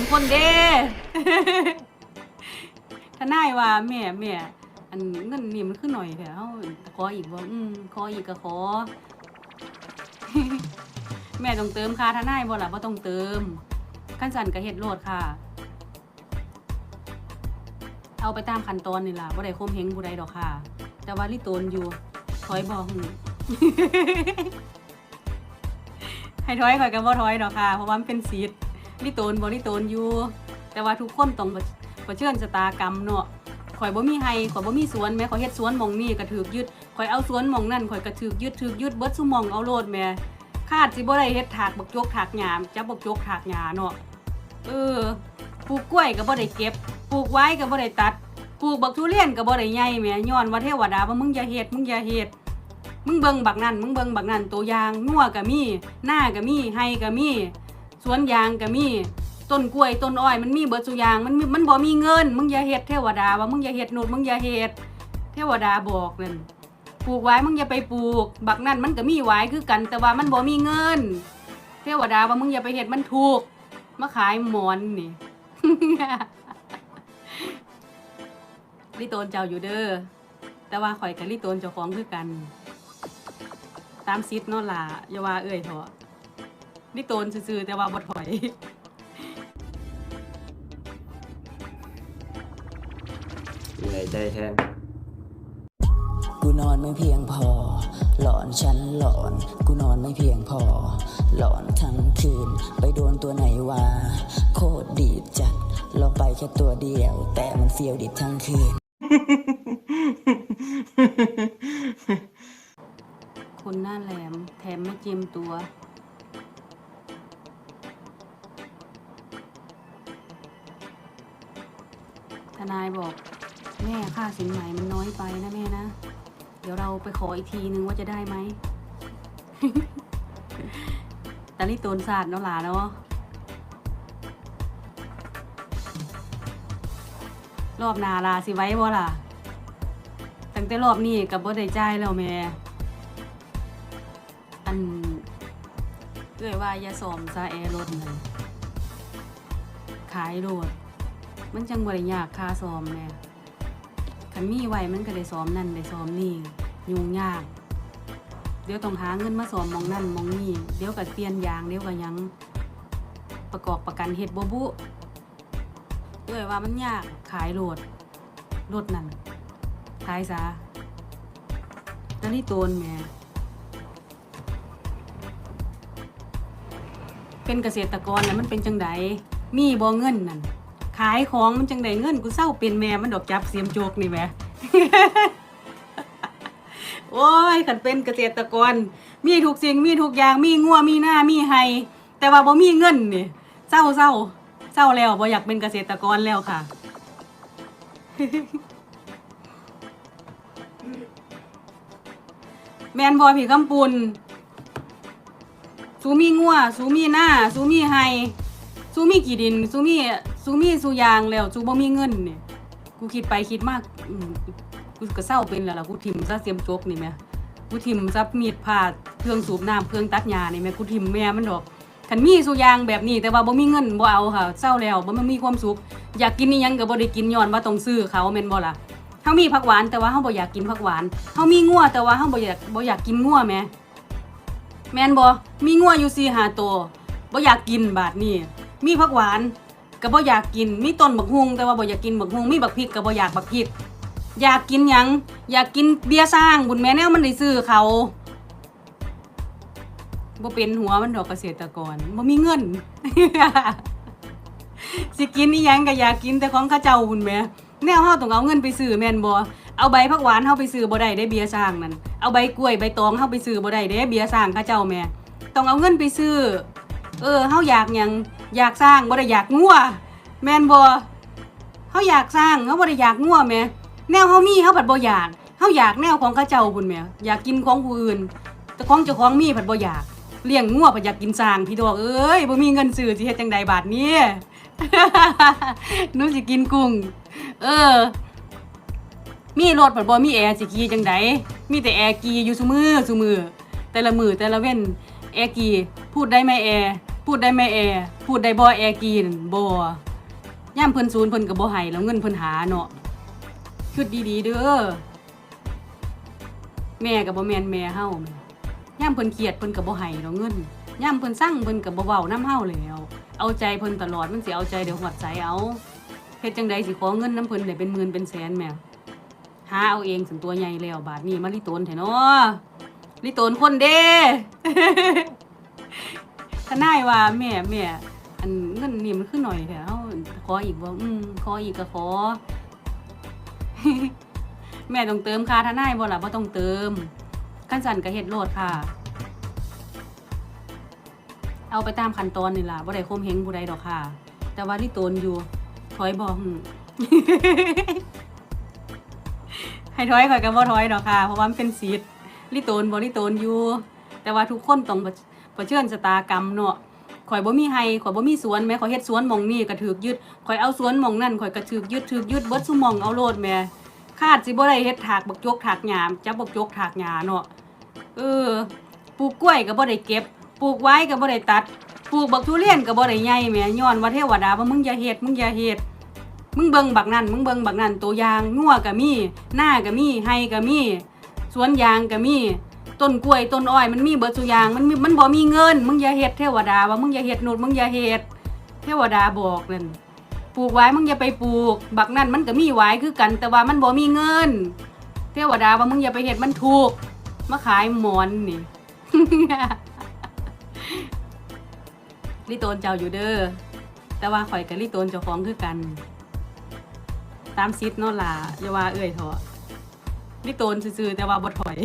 นคนเด้ทนายว่าแม่แม่อันเงินนี่มันขึ้นหน่อยแถวขออีกบ่อืมขออีกก็ขอ แม่ต้องเติมค่าทนายบ่ล่ะบ่ต้องเติมขั้นสั่นก็เฮ็ดโลดค่ะ เอาไปตามขั้นตอนนี่ล่ะบ่ได้คมเหงผู้ใดดอกค่ะ แต่ว่าลิโตนอยู่ถอยบ่หึให้ถอยข่อยก็บ่ถอยดอกค่ะ เพราะว่ามันเป็นสิทธิ์ ลิโตนบ่ลิโตนอยู่ แต่ว่าทุกคนต้องเผชิญชะตากรรมเนาะข่อยบ่มีไห้ข่อยบ่มีสวนแม่ข่อยเฮ็ดสวนหม่องนี่ก็ถูกยึดข่อยเอาสวนหม่องนั่นข่อยก็ถูกยึดถูกยึดเบิดซุหม่องเอาโลดแม่คาดสิบ่ได้เฮ็ดถากบักจกถากหญ้าจับบักจกถากหญ้าเนาะเออปลูกกล้วยก็บ่ได้เก็บปลูกไว้ก็บ่ได้ตัดปลูกบักทุเรียนก็บ่ได้ใหญ่แม่ย้อนว่าเทวดาว่ามึงอย่าเฮ็ดมึงอย่าเฮ็ดมึงเบิ่งบักนั่นมึงเบิ่งบักนั่นตัวอย่างงัวก็มีหน้าก็มีไฮก็มี สวนยางก็มีต้นกล้วยต้นอ้อยมันมีเบิดสุยางมันมันบ่มีเงิน มึงอย่าเฮ็ดเทวดาว่ามึงอย่าเฮ็ดโนดมึงอย่าเฮ็ดเทวดาบอกนั่นปลูกไว้มึงอย่าไปปลูก บักนั่นมันก็มีไว้คือกัน แต่ว่ามันบ่มีเงิน เทวดาว่ามึงอย่าไปเฮ็ดมันถูกมาขายหมอนนี่ลิโตนเจ้าอยู่เด้อแต่ว่าข่อยกับลิโตนเจ้าของคือกัน ตามซิดเนาะล่ะอย่าว่าเอ่ยเถอะ ลิโตนซื่อๆแต่ว่าบ่ถอยเหนื่อยใจแทน กูนอนไม่เพียงพอ หลอนฉันหลอน กูนอนไม่เพียงพอ หลอนทั้งคืน ไปโดนตัวไหนว่าโคตรดีดจัดลองไปแค่ตัวเดียว แต่มันเฟียวดิดทั้งคืน คนหน้าแหลมแถมไม่เจียมตัว ทนายบอกแม่ค่าสินไหมมันน้อยไปนะแม่นะ เดี๋ยวเราไปขออีกทีนึงว่าจะได้ไหมแต่นี่โตนศาสตร์เนาะหลาเนาะรอบนาลาสิไว้บ่ล่ะ ตั้งแต่รอบนี้กับบ่ได้จ่ายแล้วแม่ อันเอ้ยว่าอย่าซ่อมซะแอร์รถนั่นขายโลด มันจังบ่ได้ยากค่าซ่อมแม่คันมีไว้มันก็ได้ซ่อมนั่นได้ซ่อมนี่ยุ่งยาก เดี๋ยวต้องหาเงินมาซ่อมมองนั่นมองนี่เดี๋ยวก็เปลี่ยนยางเดี๋ยวก็หยัง ประกอบประกันเฮ็ดบบุเอ้ยว่ามันยากขายโหลดรถนั่นขายซะแล้วนี่โตนแม่เป็นเกษตรกรแล้วมันเป็นจังไดมีบ่เงินนั่น ขายของมันจังไดเงินกูเศร้าเป็นแม่มันดอกจับเสียมโจกนี่แหมโอ้ยขันเป็นเกษตรกร มีทุกสิ่งมีทุกอย่างมีงัวมีหน้ามีไฮแต่ว่าบ่มีเงินนี่เศร้าเศร้าเศร้าแล้วบ่อยากเป็นเกษตรกรแล้วค่ะแมนบอยผีกำปุนสูมีงัวสูมีหน้าสูมีไฮ สูมีกี่ดินสูมีสูมีสูยางแล้วสูบ่มีเงินเนี่ยกูคิดไปคิดมากอืมกูก็เศร้าเป็นแล้วล่ะกูทิมซะเสียมจกนี่แม่กูทิมซับมีดผ่าเครื่องสูบน้ำเครื่องตัดหญ้านี่แม่กูทิมแม่มันดอกคันมีสูยางแบบนี้แต่ว่าบ่มีเงินบ่เอาค่ะเศร้าแล้วบ่มันมีความสุขอยากกินนี่ยังก็บ่ได้กินย้อนว่าต้องซื้อเขาแม่นบ่ล่ะเฮามีผักหวานแต่ว่าเฮาบ่อยากกินผักหวานเฮามีงัวแต่ว่าเฮาบ่อยากบ่อยากกินงัวแหมแม่นบ่มีงัวอยู่4 5ตัวบ่อยากกินบาดนี้ มีผักหวานก็บ่อยากกิน มีต้นบักฮุงแต่ว่าบ่อยากกินบักฮุงมีบักพริกก็บ่อยากบักพริก อยากกินหยัง อยากกินเบียร์สร้างบุญแม่แนวมันได้ซื้อเขาบ่เป็นหัวมันดอกเกษตรกรบ่มีเงิน สิกินอีหยังก็อยากกินแต่ของข้าเจ้าบุญแม่แนวเฮาต้องเอาเงินไปซื้อแม่นบ่เอาใบผักหวานเฮาไปซื้อบ่ได้ได้เบียร์สร้างนั่นเอาใบกล้วยใบตองเฮาไปซื้อบ่ได้เด้เบียร์สร้างข้าเจ้าแม่ต้องเอาเงินไปซื้อ เออเฮาอยากหยัง อยากสร้างบ่ได้อยากงัวแมนบ่เฮาอยากสร้างเฮาบ่ได้อยากงัวแหม่แนวเฮามีเฮาผัดบ่อยากเฮาอยากแนวของเข้าเจ้าบุญแหม่อยากกินของผู้อื่นแต่ของเจ้าของมีผัดบ่อยากเลี้ยงงัวผัดอยากกินสร้างพี่ดอกเอ้ยบ่มีเงินซื้อสิเฮ็ดจังใดบาดนี้หนูสิกินกุ้งเออ มีรถบัดบ่มีแอร์สิขี่จังไดมีแต่แอร์กีอยู่ซุมือซุมือแต่ละมือแต่ละเว้นแอร์กีพูดได้ไหมแอร์ พูดได้ไหมแอร์พูดได้บ่แอร์กินบ่ย่ามเพิ่นศูนย์เพิ่นก็บ่ให้แล้วเงินเพิ่นหาเนาะคิดดีๆเด้อแม่ก็บ่แมนแม่เฮาย่ามเพิ่นเครียดเพิ่นก็บ่ให้ดอกเงินย่ามเพิ่นสั่งเพิ่นก็บ่เว้านํเฮาแล้วเอาใจเพิ่นตลอดมันสิเอาใจเดี๋ยวหัวใจเอาเฮ็ดจังใดสิขอเงินนํเพิ่นได้เป็นหมื่นเป็นแสนแม่หาเอาเองถึงตัวใหญ่แล้วบาดนี้มาลิโตนแท้เนาะลิโตนคนเด้ ทนายว่าแม่แม่อันเงินนี่มันขึ้นหน่อยแถวขออีกบ่อืมขออีกก็ขอ แม่ต้องเติมค่าทนายบ่ล่ะบ่ต้องเติมขั้นสั่นก็เฮ็ดโลดค่ะ เอาไปตามขั้นตอนนี่ล่ะบ่ได้คมเหงผู้ใดดอกค่ะ แต่ว่าที่โตนอยู่ถอยบ่หึให้ถอยข่อยก็บ่ถอยดอกค่ะ เพราะว่ามันเป็นสิทธิ์ลิโตนบ่ลิโตนอยู่ แต่ว่าทุกคนต้อง เผเชิญชะตากรรมเนาะข่อยบ่มีไห้ข่อยบ่มีสวนแม่ข่อยเฮ็ดสวนหม่องนี่ก็ถูกยึดข่อยเอาสวนหม่องนั่นข่อยก็ถูกยึดถูกยึดเบิดซุหม่องเอาโลดแม่คาดสิบ่ได้เฮ็ดถากบักจกถากหญ้าจับบักจกถากหญ้าเนาะเออปลูกกล้วยก็บ่ได้เก็บปลูกไว้ก็บ่ได้ตัดปลูกบักทุเรียนก็บ่ได้ใหญ่แม่ย้อนว่าเทวดาว่ามึงอย่าเฮ็ดมึงอย่าเฮ็ดมึงเบิ่งบักนั่นมึงเบิ่งบักนั่นตัวอย่างงัวก็มีหน้าก็มีไห้ก็มีสวนยางก็มี ต้นกล้วยต้นอ้อยมันมีเบิดสุอยางมันมีมันบ่มีเงิน มึงอย่าเฮ็ดเทวดาว่ามึงอย่าเฮ็ดโนดมึงอย่าเฮ็ดเทวดาบอกนั่นปลูกไว้มึงอย่าไปปลูก บักนั่นมันก็มีไว้คือกัน แต่ว่ามันบ่มีเงิน เทวดาว่ามึงอย่าไปเฮ็ดมันถูกมาขายหมอนนี่ลิโตนเจ้าอยู่เด้อแต่ว่าข่อยกับลิโตนเจ้าของคือกัน ตามซิดเนาะล่ะอย่าว่าเอ่ยเถอะลิโตนซื่อแต่ว่าบ่ถอย